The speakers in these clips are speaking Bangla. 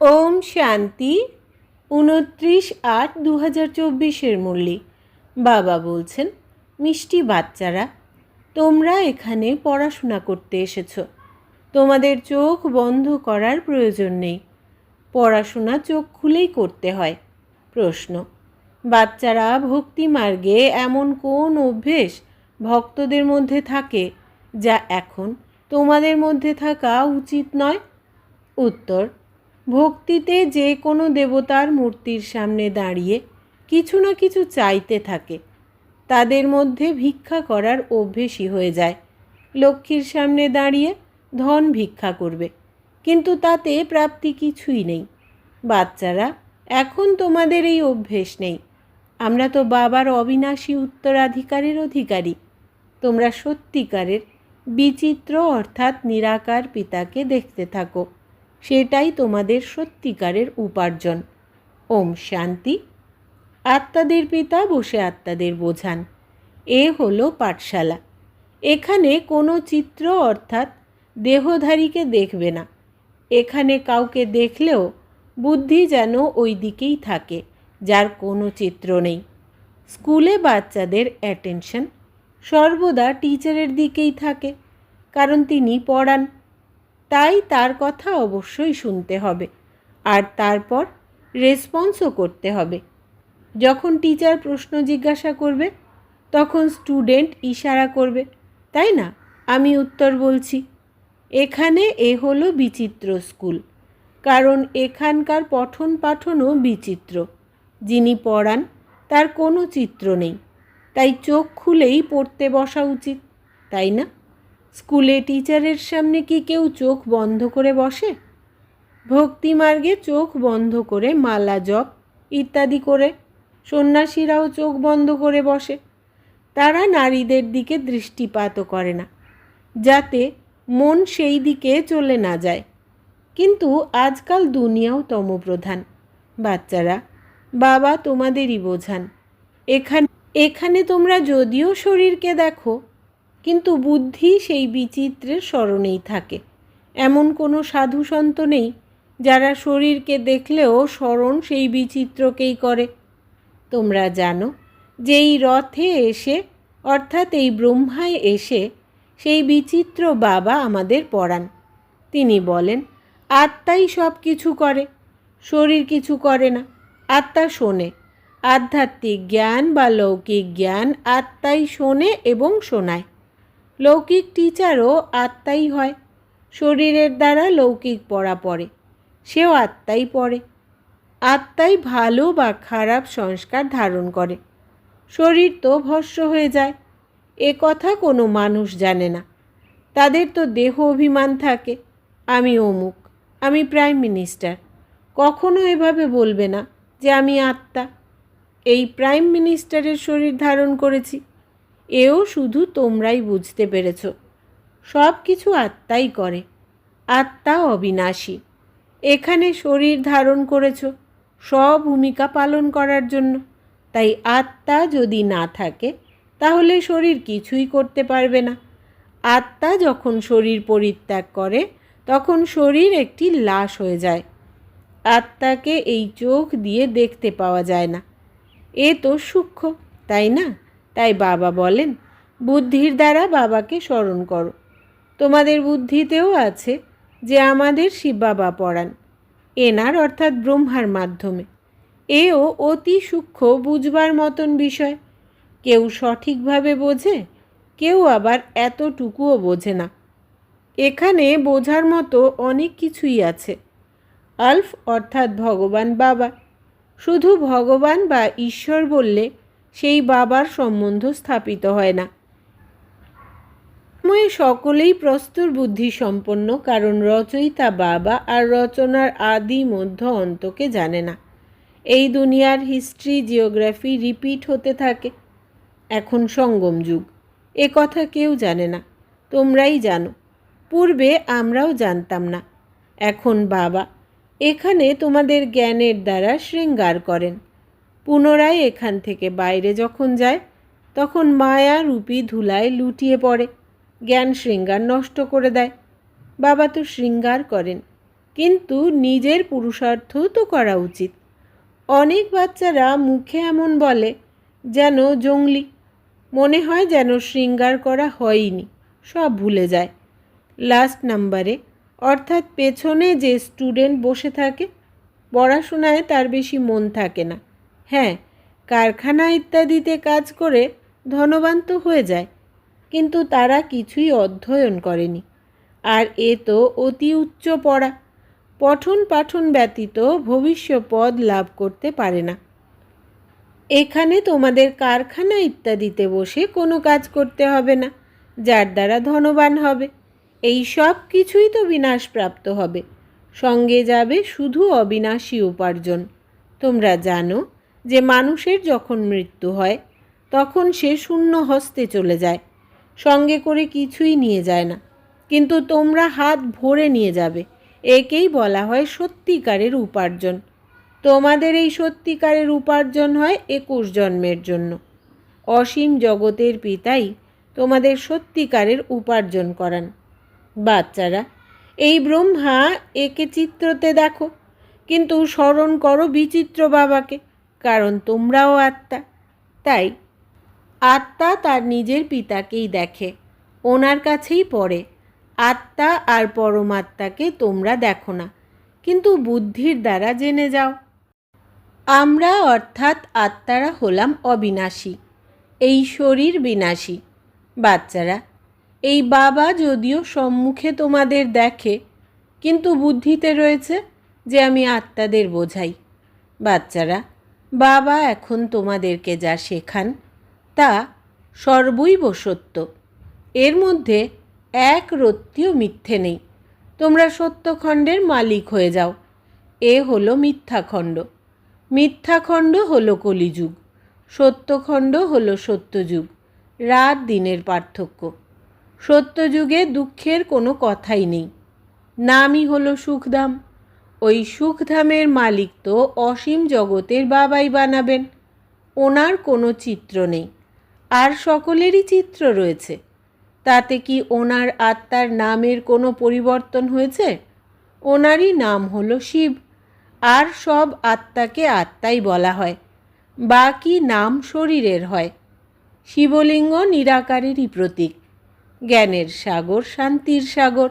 ওম শান্তি, উনত্রিশ আট দু হাজার চব্বিশের মল্লিক বাবা বলছেন, মিষ্টি বাচ্চারা, তোমরা এখানে পড়াশোনা করতে এসেছ। তোমাদের চোখ বন্ধ করার প্রয়োজন নেই। পড়াশোনা চোখ খুলেই করতে হয়। প্রশ্ন। বাচ্চারা ভক্তি মার্গে এমন কোন অভ্যেস ভক্তদের মধ্যে থাকে যা এখন তোমাদের মধ্যে থাকা উচিত নয়? উত্তর ভক্তিতে যে কোনো দেবতার মূর্তির সামনে দাঁড়িয়ে কিছু না কিছু চাইতে থাকে। তাদের মধ্যে ভিক্ষা করার অভ্যেসই হয়ে যায়। লক্ষ্মীর সামনে দাঁড়িয়ে ধন ভিক্ষা করবে, কিন্তু তাতে প্রাপ্তি কিছুই নেই। বাচ্চারা, এখন তোমাদের এই অভ্যেস নেই। আমরা তো বাবার অবিনাশী উত্তরাধিকারের অধিকারী। তোমরা সত্যিকারের বিচিত্র অর্থাৎ নিরাকার পিতাকে দেখতে থাকো। সেটাই তোমাদের সত্যিকারের উপার্জন। ওম শান্তি। আত্মাদের পিতা বসে আত্মাদের বোঝান। এ হলো পাঠশালা। এখানে কোনো চিত্র অর্থাৎ দেহধারীকে দেখবে না। এখানে কাউকে দেখলেও বুদ্ধি যেন ওই দিকেই থাকে, যার কোনো চিত্র নেই। স্কুলে বাচ্চাদের অ্যাটেনশন সর্বদা টিচারের দিকেই থাকে, কারণ তিনি পড়ান। তাই তার কথা অবশ্যই শুনতে হবে। আর তারপর রেসপন্সও করতে হবে। যখন টিচার প্রশ্ন জিজ্ঞাসা করবে, তখন স্টুডেন্ট ইশারা করবে, তাই না? আমি উত্তর বলছি। এখানে এ হলো বিচিত্র স্কুল কারণ এখানকার পঠন পাঠনও বিচিত্র। যিনি পড়ান, তার কোনো চিত্র নেই। তাই চোখ খুলেই পড়তে বসা উচিত, তাই না? স্কুলে টিচারের সামনে কি কেউ চোখ বন্ধ করে বসে? ভক্তিমার্গে চোখ বন্ধ করে মালা জপ ইত্যাদি করে সন্ন্যাসীরাও চোখ বন্ধ করে বসে। তারা নারীদের দিকে দৃষ্টিপাতও করে না, যাতে মন সেই দিকে চলে না যায়। কিন্তু আজকাল দুনিয়াও তমপ্রধান। বাচ্চারা, বাবা তোমাদেরই বোঝান। এখানে এখানে তোমরা যদিও শরীরকে দেখো কিন্তু বুদ্ধি সেই বিচিত্রের স্মরণেই থাকে। এমন কোনো সাধু সন্ত নেই, যারা শরীরকে দেখলেও স্মরণ সেই বিচিত্রকেই করে। তোমরা জানো যে এই রথে এসে, অর্থাৎ এই ব্রহ্মায় এসে, সেই বিচিত্র বাবা আমাদের পড়ান। তিনি বলেন, আত্মাই সব কিছু করে, শরীর কিছু করে না, আত্মা শোনে। আধ্যাত্মিক জ্ঞান বা লৌকিক জ্ঞান আত্মাই শোনে এবং শোনায়। লৌকিক টিচারও আত্মাই হয়। শরীরের দ্বারা লৌকিক পড়া পড়ে, সেও আত্মাই পড়ে। আত্মাই ভালো বা খারাপ সংস্কার ধারণ করে। শরীর তো ভস্য হয়ে যায়, এ কথা কোনো মানুষ জানে না। তাদের তো দেহ অভিমান থাকে, আমি অমুক, আমি প্রাইম মিনিস্টার, কখনো এভাবে বলবে না যে আমি আত্মা। এই প্রাইম মিনিস্টারের শরীর ধারণ করেছি। এও শুধু তোমরাই বুঝতে পেরেছ। সব কিছু আত্মাই করে, আত্মা অবিনাশী। এখানে শরীর ধারণ করেছ ভূমিকা পালন করার জন্য। তাই আত্মা যদি না থাকে, তাহলে শরীর কিছুই করতে পারবে না। আত্মা যখন শরীর পরিত্যাগ করে, তখন শরীর একটি লাশ হয়ে যায়। আত্মাকে এই চোখ দিয়ে দেখতে পাওয়া যায় না। এ তো সূক্ষ্ম, তাই না? তাই বাবা বলেন, বুদ্ধির দ্বারা বাবাকে স্মরণ করো। তোমাদের বুদ্ধিতেও আছে যে আমাদের শিব বাবা পড়ান এনার অর্থাৎ ব্রহ্মার মাধ্যমে। এও অতি সূক্ষ্ম বুঝবার মতন বিষয়। কেউ সঠিকভাবে বোঝে, কেউ আবার এতটুকুও বোঝে না। এখানে বোঝার মতো অনেক কিছুই আছে। আলফ অর্থাৎ ভগবান বাবা। শুধু ভগবান বা ঈশ্বর বললে সেই বাবার সম্বন্ধ স্থাপিত হয় না। ময়ে সকলেই প্রস্তুর বুদ্ধি সম্পন্ন, কারণ রচয়িতা বাবা আর রচনার আদি মধ্য অন্তকে জানে না। এই দুনিয়ার হিস্ট্রি জিওগ্রাফি রিপিট হতে থাকে। এখন সঙ্গম যুগ, এ কথা কেউ জানে না, তোমরাই জানো। পূর্বে আমরাও জানতাম না, এখন বাবা, এখানে তোমাদের জ্ঞানের দ্বারা শৃঙ্গার করেন। পুনরায় এখান থেকে বাইরে যখন যায়, তখন মায়া রূপী ধুলায় লুটিয়ে পড়ে, জ্ঞান শৃঙ্গার নষ্ট করে দেয়। বাবা তো শৃঙ্গার করেন, কিন্তু নিজের পুরুষার্থও তো করা উচিত। অনেক বাচ্চারা মুখে এমন বলে, যেন জঙ্গলি, মনে হয় যেন শৃঙ্গার করা হয়নি সব ভুলে যায়। লাস্ট নাম্বারে, অর্থাৎ পেছনে যে স্টুডেন্ট বসে থাকে, পড়াশোনায় তার বেশি মন থাকে না। হ্যাঁ কারখানা ইত্যাদিতে কাজ করে ধনবান তো হয়ে যায়, কিন্তু তারা কিছুই অধ্যয়ন করেনি। আর এ তো অতি উচ্চ পড়া, পঠন পাঠন ব্যতীত ভবিষ্যপদ লাভ করতে পারে না। এখানে তোমাদের কারখানা ইত্যাদিতে বসে কোনো কাজ করতে হবে না, যার দ্বারা ধনবান হবে। এই সব কিছুই তো বিনাশপ্রাপ্ত হবে, সঙ্গে যাবে শুধু অবিনাশী উপার্জন। তোমরা জানো যে মানুষের যখন মৃত্যু হয়, তখন সে শূন্য হস্তে চলে যায়। সঙ্গে করে কিছুই নিয়ে যায় না। কিন্তু তোমরা হাত ভরে নিয়ে যাবে। একেই বলা হয় সত্যিকারের উপার্জন। তোমাদের এই সত্যিকারের উপার্জন হয় একুশ জন্মের জন্য। অসীম জগতের পিতাই তোমাদের সত্যিকারের উপার্জন করান। বাচ্চারা, এই ব্রহ্মা একে চিত্রতে দেখো, কিন্তু স্মরণ করো বিচিত্র বাবাকে। কারণ তোমরাও আত্মা। তাই আত্মা তার নিজের পিতাকেই দেখে, ওনার কাছেই পড়ে। আত্মা আর পরমাত্মাকে তোমরা দেখো না, কিন্তু বুদ্ধির দ্বারা জেনে যাও। আমরা অর্থাৎ আত্মারা হলাম অবিনাশী, এই শরীর বিনাশী। বাচ্চারা, এই বাবা যদিও সম্মুখে তোমাদের দেখে, কিন্তু বুদ্ধিতে রয়েছে যে আমি আত্মাদের বোঝাই। বাচ্চারা বাবা এখন তোমাদেরকে যা শেখান, তা সর্বৈব সত্য এর মধ্যে এক রত্তিও মিথ্যে নেই। তোমরা সত্যখণ্ডের মালিক হয়ে যাও। এ হলো মিথ্যাখণ্ড। মিথ্যাখণ্ড হলো কলিযুগ। সত্যখণ্ড হলো সত্যযুগ। রাত দিনের পার্থক্য। সত্যযুগে দুঃখের কোনো কথাই নেই। নামই হলো সুখধাম ওই সুখধামের মালিক তো অসীম জগতের বাবাই বানাবেন। ওনার কোনো চিত্র নেই, আর সকলেরই চিত্র রয়েছে। তাতে কি ওনার আত্মার নামের কোনো পরিবর্তন হয়েছে? ওনারই নাম হলো শিব, আর সব আত্মাকে আত্মাই বলা হয়, বাকি নাম শরীরের হয়। শিবলিঙ্গ নিরাকারেরই প্রতীক, জ্ঞানের সাগর শান্তির সাগর।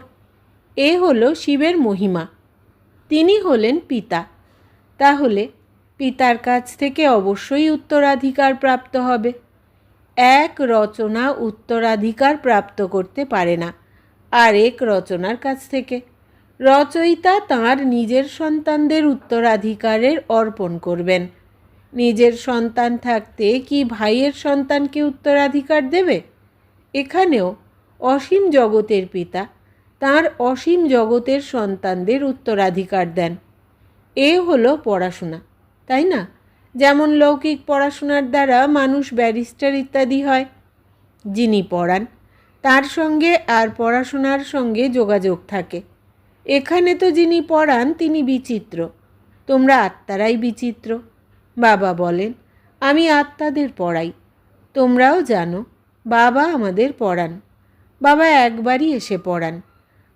এ হলো শিবের মহিমা। তিনি হলেন পিতা। তাহলে পিতার কাছ থেকে অবশ্যই উত্তরাধিকার প্রাপ্ত হবে। এক রচনা উত্তরাধিকার প্রাপ্ত করতে পারে না। আর এক রচনার কাছ থেকে। রচয়িতা তাঁর নিজের সন্তানদের উত্তরাধিকারের অর্পণ করবেন। নিজের সন্তান থাকতে কি ভাইয়ের সন্তানকে উত্তরাধিকার দেবে? এখানেও অসীম জগতের পিতা তার অসীম জগতের সন্তানদের উত্তরাধিকার দেন। এ হলো পড়াশোনা, তাই না? যেমন লৌকিক পড়াশোনার দ্বারা মানুষ ব্যারিস্টার ইত্যাদি হয়, যিনি পড়ান, তার সঙ্গে আর পড়াশোনার সঙ্গে যোগাযোগ থাকে। এখানে তো যিনি পড়ান, তিনি বিচিত্র। তোমরা আত্মারাই বিচিত্র। বাবা বলেন, আমি আত্মাদের পড়াই। তোমরাও জানো, বাবা আমাদের পড়ান। বাবা একবারই এসে পড়ান।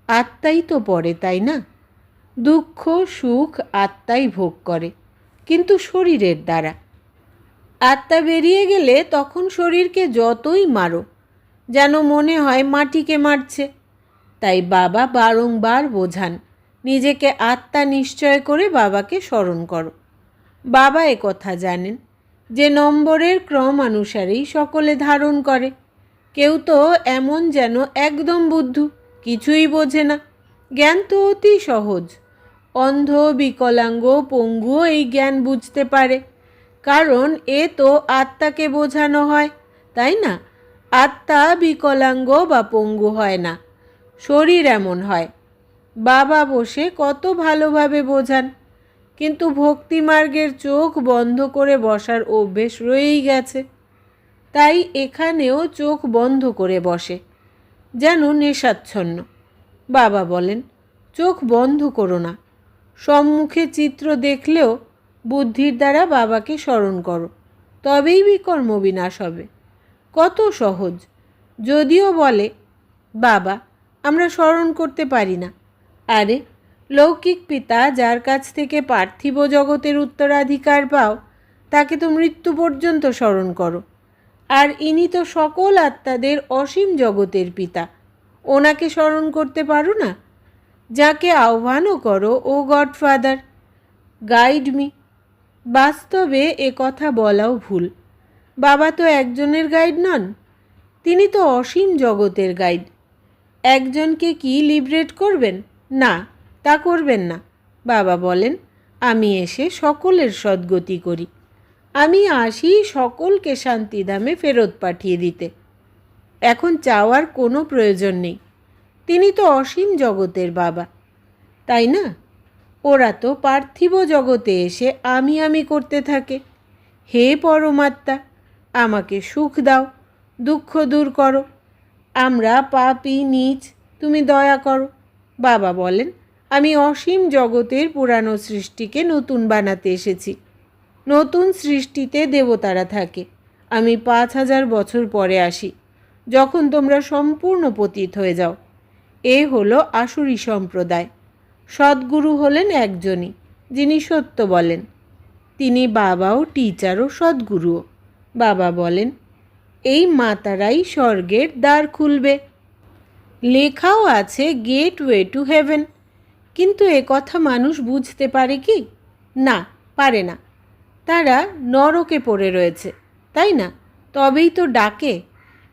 আত্মাই তো পড়ে, তাই না? দুঃখ, সুখ আত্মাই ভোগ করে, কিন্তু শরীরের দ্বারা। আত্মা বেরিয়ে গেলে তখন শরীরকে যতই মারো, যেন মনে হয় মাটিকে মারছে। তাই বাবা বারংবার বোঝান, নিজেকে আত্মা নিশ্চয় করে বাবাকে স্মরণ করো। বাবা কথা জানেন যে নম্বরের ক্রম অনুসারেই সকলে ধারণ করে। কেউ তো এমন যেন একদম বুদ্ধু কিছুই বোঝে না। জ্ঞান তো অতি সহজ। অন্ধ, বিকলাঙ্গ, পঙ্গুও এই জ্ঞান বুঝতে পারে। কারণ এ তো আত্মাকে বোঝানো হয়, তাই না? আত্মা, বিকলাঙ্গ বা পঙ্গু হয় না। শরীর এমন হয়। বাবা বসে কত ভালোভাবে বোঝান। কিন্তু ভক্তিমার্গের চোখ বন্ধ করে বসার অভ্যেস রয়েই গেছে। তাই এখানেও চোখ বন্ধ করে বসে। যেন নেশাচ্ছন্ন। বাবা বলেন, চোখ বন্ধ করো না। সম্মুখে চিত্র দেখলেও বুদ্ধির দ্বারা বাবাকে স্মরণ করো। তবেই বিকর্ম বিনাশ হবে। কত সহজ। যদিও বলে, বাবা, আমরা স্মরণ করতে পারি না। আরে, লৌকিক পিতা যার কাছ থেকে পার্থিব জগতের উত্তরাধিকার পাও, তাকে তো মৃত্যু পর্যন্ত স্মরণ করো। আর ইনি তো সকল আত্মাদের অসীম জগতের পিতা। ওনাকে স্মরণ করতে পারো না? যাকে আহ্বানও করো, ও গডফাদার, গাইড মি। বাস্তবে এ কথা বলাও ভুল। বাবা তো একজনের গাইড নন, তিনি তো অসীম জগতের গাইড। একজনকে কি লিবারেট করবেন? না, তা করবেন না। বাবা বলেন, আমি এসে সকলের সদ্গতি করি। আমি আসি সকলকে শান্তিধামে ফেরত পাঠিয়ে দিতে। এখন চাওয়ার কোনো প্রয়োজন নেই। তিনি তো অসীম জগতের বাবা। তাই না? ওরা তো পার্থিব জগতে এসে আমি আমি করতে থাকে। হে পরমাত্মা, আমাকে সুখ দাও, দুঃখ দূর করো। আমরা পাপি, নিচ, তুমি দয়া করো। বাবা বলেন, আমি অসীম জগতের পুরানো সৃষ্টিকে নতুন বানাতে এসেছি। নতুন সৃষ্টিতে দেবতারা থাকে। আমি পাঁচ হাজার বছর পরে আসি, যখন তোমরা সম্পূর্ণ পতিত হয়ে যাও। এ হলো আসুরি সম্প্রদায়। সদ্গুরু হলেন একজনই, যিনি সত্য বলেন। তিনি বাবাও টিচারও সদ্গুরুও বাবা বলেন, এই মাতারাই স্বর্গের দ্বার খুলবে। লেখাও আছে গেট ওয়ে টু হেভেন কিন্তু এ কথা মানুষ বুঝতে পারে কি? না, পারে না। তারা নরকে পড়ে রয়েছে, তাই না? তবেই তো ডাকে,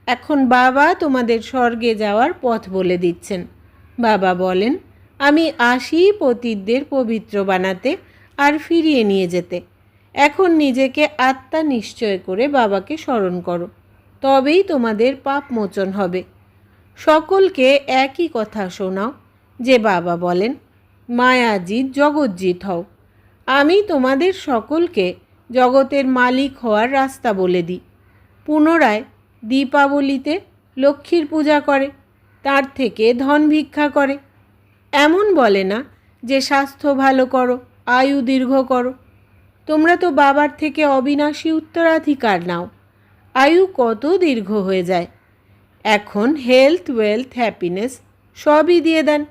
এখন বাবা তোমাদের স্বর্গে যাওয়ার পথ বলে দিচ্ছেন। বাবা বলেন, আমি আসি পতিতদের পবিত্র বানাতে আর ফিরিয়ে নিয়ে যেতে। এখন নিজেকে আত্মা নিশ্চয় করে বাবাকে স্মরণ করো, তবেই তোমাদের পাপ মোচন হবে। সকলকে একই কথা শোনাও, যে বাবা বলেন মায়াজিৎ জগজ্জিৎ হও। আমি তোমাদের সকলকে জগতের মালিক হওয়ার রাস্তা বলে দিই। পুনরায় দীপাবলিতে লক্ষ্মীর পূজা করে, তার থেকে ধন ভিক্ষা করে। এমন বলে না যে স্বাস্থ্য ভালো করো, আয়ু দীর্ঘ করো। তোমরা তো বাবার থেকে অবিনাশী উত্তরাধিকার নাও। আয়ু কত দীর্ঘ হয়ে যায়। এখন হেলথ ওয়েলথ হ্যাপিনেস সবই দিয়ে দেন।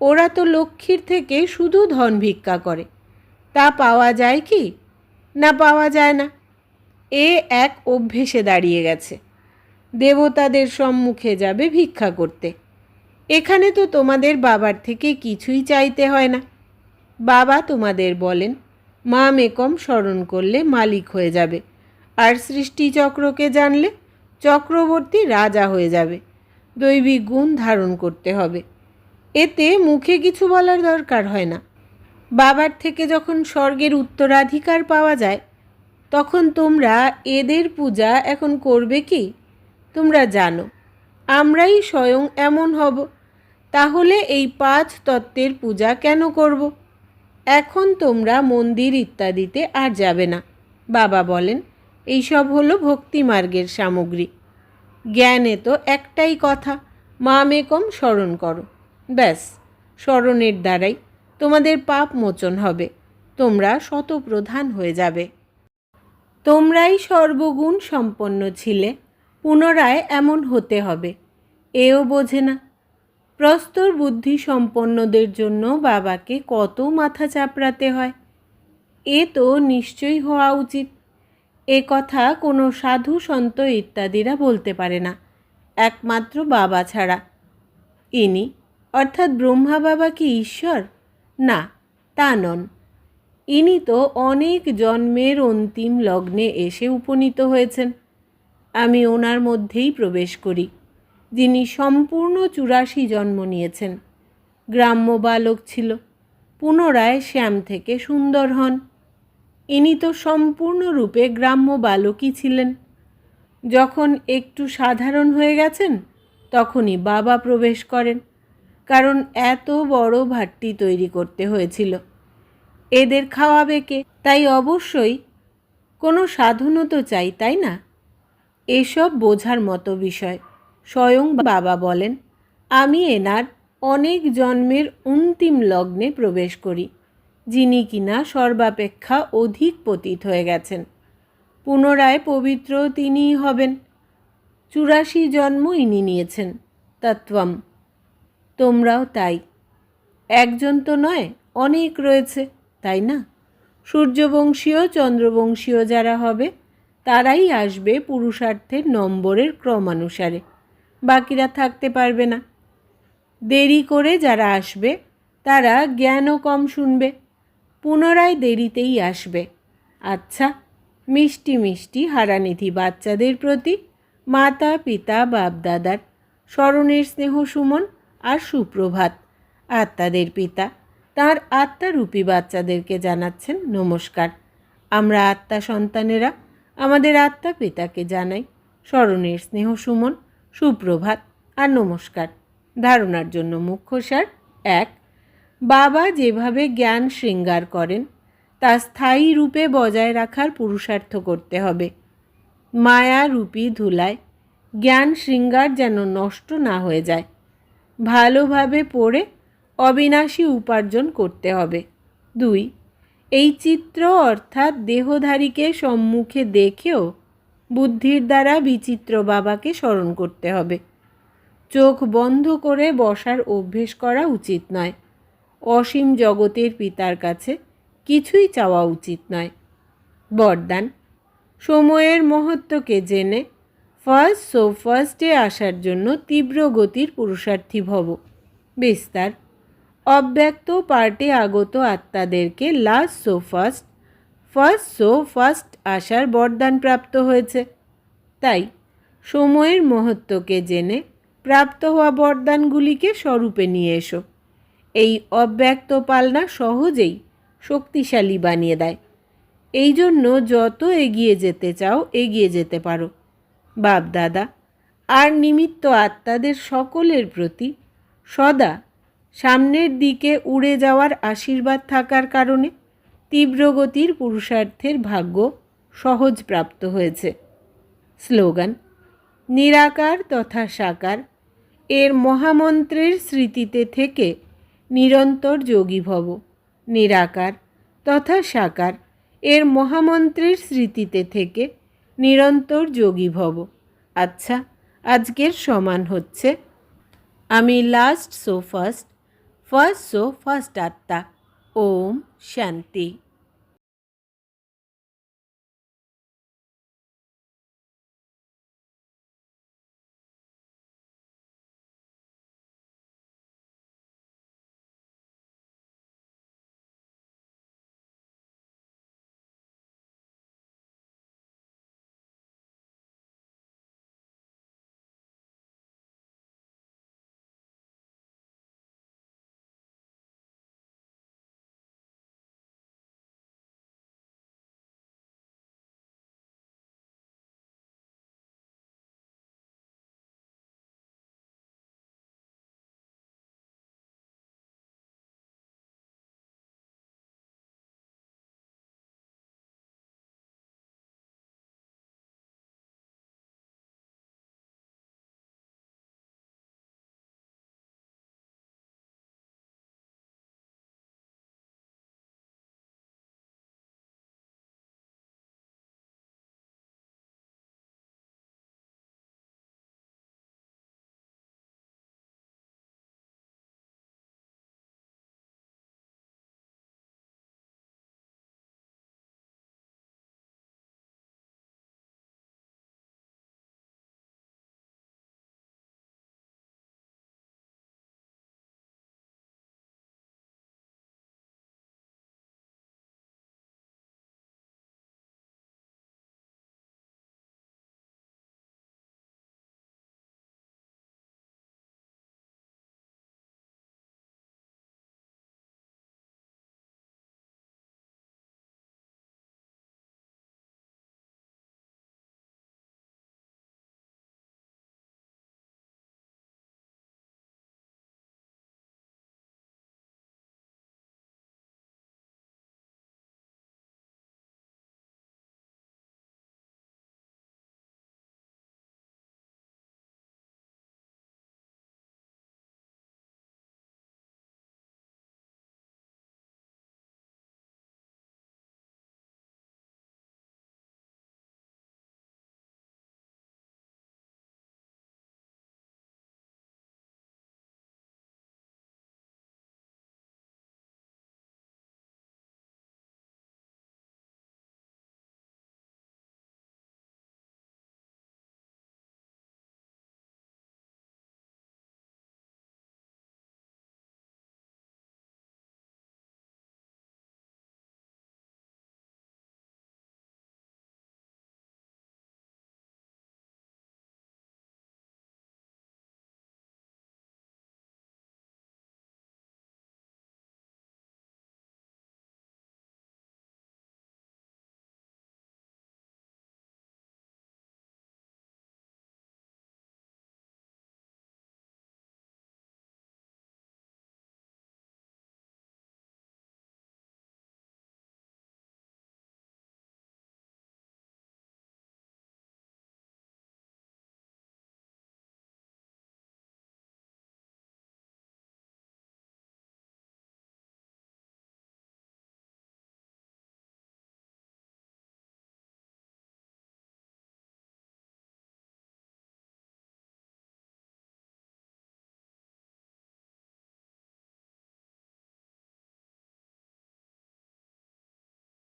ওরা তো লক্ষ্মীর থেকে শুধু ধন ভিক্ষা করে। তা পাওয়া যায় কি? পাওয়া যায় না। এ এক অভ্যেসে দাঁড়িয়ে গেছে। দেবতাদের সম্মুখে যাবে ভিক্ষা করতে। এখানে তো তোমাদের বাবার থেকে কিছুই চাইতে হয় না। বাবা তোমাদের বলেন, মা মেকম স্মরণ করলে মালিক হয়ে যাবে। আর সৃষ্টিচক্রকে জানলে চক্রবর্তী রাজা হয়ে যাবে। দৈবিক গুণ ধারণ করতে হবে। এতে মুখে কিছু বলার দরকার হয় না। বাবার থেকে যখন স্বর্গের উত্তরাধিকার পাওয়া যায়, তখন তোমরা এদের পূজা এখন করবে কি? তোমরা জানো, আমরাই স্বয়ং এমন হব, তাহলে এই পাঁচ তত্ত্বের পূজা কেন করব? এখন তোমরা মন্দির ইত্যাদিতে আর যাবে না, বাবা বলেন। এইসব হলো ভক্তিমার্গের সামগ্রী। জ্ঞানে তো একটাই কথা, মা মেকম স্মরণ করো। ব্যাস, স্মরণের দ্বারাই তোমাদের পাপ মোচন হবে, তোমরা শতপ্রধান হয়ে যাবে। তোমরাই সর্বগুণ সম্পন্ন ছিলে, পুনরায় এমন হতে হবে। এও বোঝে না, প্রস্তর বুদ্ধি সম্পন্নদের জন্য বাবাকে কত মাথা চাপড়াতে হয়। এ তো নিশ্চয়ই হওয়া উচিত। এ কথা কোনো সাধু সন্ত ইত্যাদিরা বলতে পারে না, একমাত্র বাবা ছাড়া। ইনি, অর্থাৎ ব্রহ্মা বাবা কি ঈশ্বর? না, তা নন। ইনি তো অনেক জন্মের অন্তিম লগ্নে এসে উপনীত হয়েছেন। আমি ওনার মধ্যেই প্রবেশ করি, যিনি সম্পূর্ণ চুরাশি জন্ম নিয়েছেন। গ্রাম্য বালক ছিল, পুনরায় শ্যাম থেকে সুন্দর হন। ইনি তো সম্পূর্ণরূপে গ্রাম্য বালকই ছিলেন। যখন একটু সাধারণ হয়ে গেছেন, তখনই বাবা প্রবেশ করেন। কারণ এত বড় ভাট্টি তৈরি করতে হয়েছিল। এদের খাওয়াবে কে? তাই অবশ্যই কোনো সাধনও তো চাই, তাই না? এসব বোঝার মতো বিষয়, স্বয়ং বাবা বলেন, আমি এনার অনেক জন্মের অন্তিম লগ্নে প্রবেশ করি, যিনি কিনা সর্বাপেক্ষা অধিক পতিত হয়ে গেছেন। পুনরায় পবিত্র তিনিই হবেন। চুরাশি জন্ম ইনি নিয়েছেন, তত্ত্বম। তোমরাও তাই। একজন তো নয়, অনেক রয়েছে, তাই না? সূর্যবংশীয়, চন্দ্রবংশীয় যারা হবে, তারাই আসবে পুরুষার্থের নম্বরের ক্রমানুসারে। বাকিরা থাকতে পারবে না। দেরি করে যারা আসবে, তারা জ্ঞানও কম শুনবে, পুনরায় দেরিতেই আসবে। আচ্ছা মিষ্টি মিষ্টি হারানিধি বাচ্চাদের প্রতি মাতা, পিতা, বাপদাদার স্মরণের স্নেহ সুমন আর সুপ্রভাত। আত্মাদের পিতা, তার আত্মারূপী বাচ্চাদেরকে জানাচ্ছেন নমস্কার। আমরা আত্মা সন্তানেরা, আমাদের আত্মা পিতাকে জানাই। স্মরণের স্নেহ সুমন, সুপ্রভাত আর নমস্কার। ধারণার জন্য মুখ্য সার এক, বাবা যেভাবে জ্ঞান শৃঙ্গার করেন, তা স্থায়ী রূপে বজায় রাখার পুরুষার্থ করতে হবে। মায়া রূপী ধুলায়, জ্ঞান শৃঙ্গার যেন নষ্ট না হয়ে যায়। ভালোভাবে পড়ে অবিনাশী উপার্জন করতে হবে। দুই, এই চিত্র অর্থাৎ দেহধারীকে সম্মুখে দেখেও বুদ্ধির দ্বারা বিচিত্র বাবাকে স্মরণ করতে হবে। চোখ বন্ধ করে বসার অভ্যেস করা উচিত নয়। অসীম জগতের পিতার কাছে কিছুই চাওয়া উচিত নয়। বরদান, সময়ের মহত্বকে জেনে ফার্স্ট, সো ফার্স্টে আসার জন্য তীব্র গতির পুরুষার্থী ভব। বিস্তার। অব্যক্ত পার্টে আগত আত্মাদেরকে last so first. First, so first আসার বরদান প্রাপ্ত হয়েছে। তাই, সময়ের মহত্বকে জেনে প্রাপ্ত হওয়া বরদানগুলিকে স্বরূপে নিয়ে এসো। এই অব্যক্ত পালনা সহজেই শক্তিশালী বানিয়ে দেয়। এই জন্য যত এগিয়ে যেতে চাও, এগিয়ে যেতে পারো। বাপ দাদা, আর নিমিত্ত আত্মাদের সকলের প্রতি সদা সামনের দিকে উড়ে যাওয়ার আশীর্বাদ থাকার কারণে তীব্রগতির পুরুষার্থের ভাগ্য সহজ প্রাপ্ত হয়েছে। স্লোগান, নিরাকার তথা সাকার, এর মহামন্ত্রের স্মৃতিতে থেকে নিরন্তর যোগী ভব, নিরাকার তথা সাকার, এর মহামন্ত্রের স্মৃতিতে থেকে নিরন্তর যোগী ভব। আচ্ছা আজকের সমান হচ্ছে, আমি last so first first so first আত্মা, ওম শান্তি।